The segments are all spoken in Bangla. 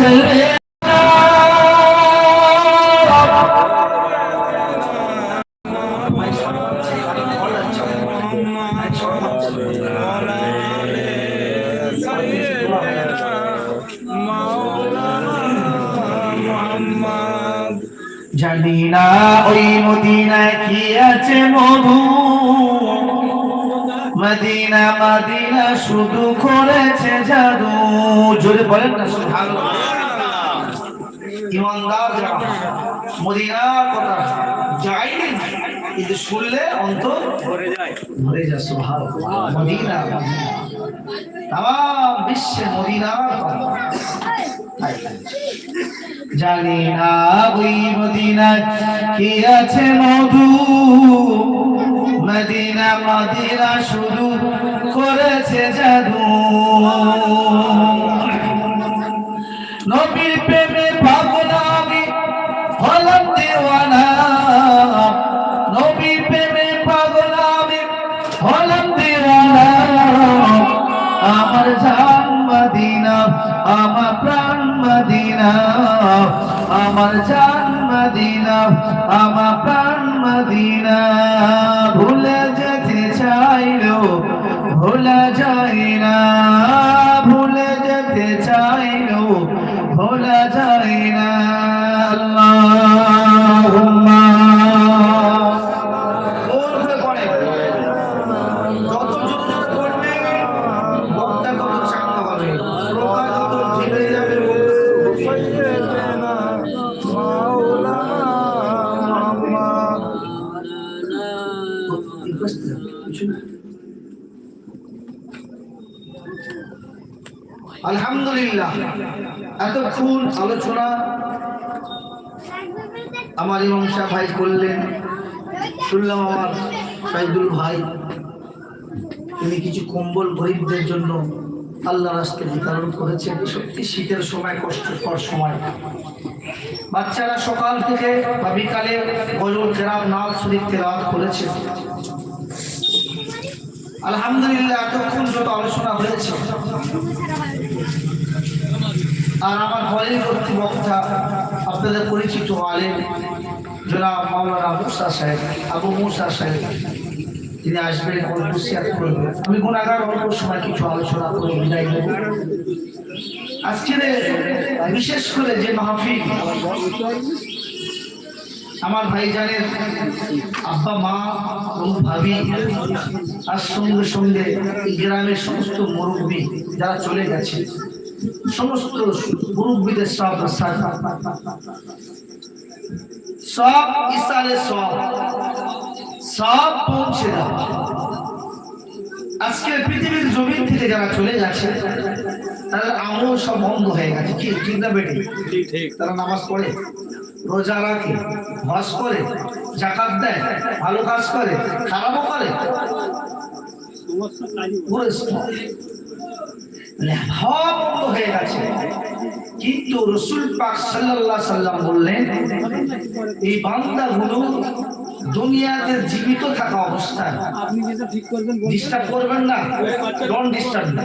ছেড়ে ওই মদিনায় কি আছে মধু। মদিনা মদিনা শুধু করেছে জাদু। জোরে বলেন না, সুবহানাল্লাহ। ইমানদার যারা মদিনার কথা যায়নি কিন্তু শুনলে অন্তর ভরে যায়। ভরে যায় সুবহানাল্লাহ মদিনা। তাম বিশ্বে মদিনার জানি না ওই মদিনায় কি আছে মধু। মদিনা মদিনা শুধু করেছে জাদু। আমার প্রাণ মদিনা আমার জান মদিনা আমার প্রাণ মদিনা। ভুলে যেতে আলহামদুলিল্লাহ। এতক্ষণ আলোচনা আমার ইমাম শাহ ভাই করলেন। শুনলাম আমার সাইদুল ভাই। তিনি কিছু কম্বল গরিবদের জন্য আল্লাহ রাস্তায় বিতরণ করেছেন। সত্যি শীতের সময় কষ্টকর সময়। বাচ্চারা সকাল থেকে বা বিকালে গজল, কেরাম নাম শরীফ তেলাওয়াত করেছে। আলহামদুলিল্লাহ, এতক্ষণ যত আলোচনা হয়েছে, আর আমার পরবর্তী বক্তা আপনাদের পরিচিত আলেম, জনাব মাওলানা মুসা সাহেব, আবু মুসা সাহেব, তিনি আসবেন অল্প শেয়ার করবেন। আমি গুণাগার অল্প সময় কিছু আলোচনা করে বিদায় দেব আজকের বিশেষ করে যে মাহফিল আমার ভাইজানের আব্বা মা এবং ভাবি আর সঙ্গে সঙ্গে গ্রামের সমস্ত মুরব্বী যারা চলে গেছে সমস্ত মুরব্বীদের সব সব ইসালে সব সব পৌঁছে আজকে পৃথিবীর জমিন থেকে যারা চলে গেছে তাদের আমল সব বন্ধ হয়ে গেছে। কি ঠিক না বেটে? তারা নামাজ পড়ে? রোজা রাখে, হজ করে জাকাত দেয়, ভালো কাজ করে, খারাপও করে। মানে হয়ে গেছে কিন্তু রসুল পাক সাল্লাল্লাহ সাল্লাম বললেন, এই বান্দাগুলো দুনিয়াতে জীবিত থাকা অবস্থায় আপনি যেটা ঠিক করবেন ডিস্টার্ব করবেন না ডোন্ট ডিস্টার্ব না।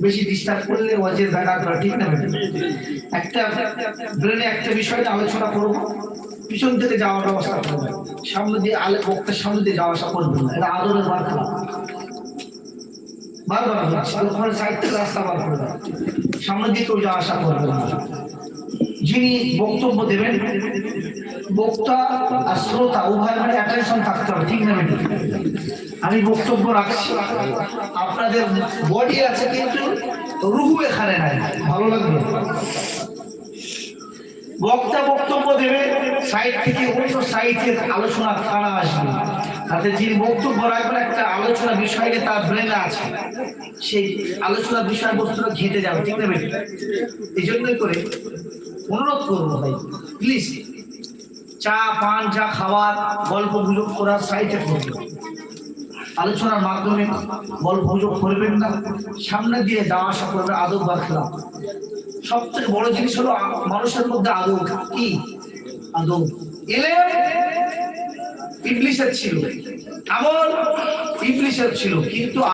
বেশি ডিস্টার্ব করলে ওয়াজের ব্যাঘাত হয় ঠিক না? একটা ব্রেনে একটা বিষয় নিয়ে আলোচনা করব পিছন থেকে যাওয়ার ব্যবস্থা করবেন সামনে দিয়ে আলে বক্তার সামনে দিয়ে যাওয়া আসা করবেন না এটা আদরের বার খারাপ বারবার হচ্ছে ওখানে সাইড থেকে রাস্তা বার করে সামনে দিয়ে কেউ যাওয়া আসা করবেন না। যিনি বক্তব্য দেবেন বক্তা আর শ্রোতা, উভয় মানে অ্যাটেনশন থাকতে হবে, ঠিক না আমি বক্তব্য রাখছি। আপনাদের বডি আছে কিন্তু রুহু এখানে নাই, ভালো লাগবে বক্তা বক্তব্য দেবে সাইড থেকে অন্য সাইডের আলোচনা কারা আসবে? তাতে যিনি বক্তব্য রাখবেন, একটা আলোচনা বিষয় নিয়ে তার ব্রেনে আছে। সেই আলোচনা বিষয়বস্তুটা ঘেটে যাবে, ঠিক না? এই জন্যই করে অনুরোধ করব ভাই প্লিজ চা, পান, যা খাওয়ার, গল্প গুজব করার সাইডে করবে। আলোচনার মাধ্যমে গল্প গুজব করবেন না। সামনে দিয়ে যাওয়া আসা করবে আদব রাখলাম সব থেকে বড় জিনিস হলো মানুষের মধ্যে আদব। কি? আদব। এলে ইংলিশের ছিল। আমল ইংলিশের ছিল। কিন্তু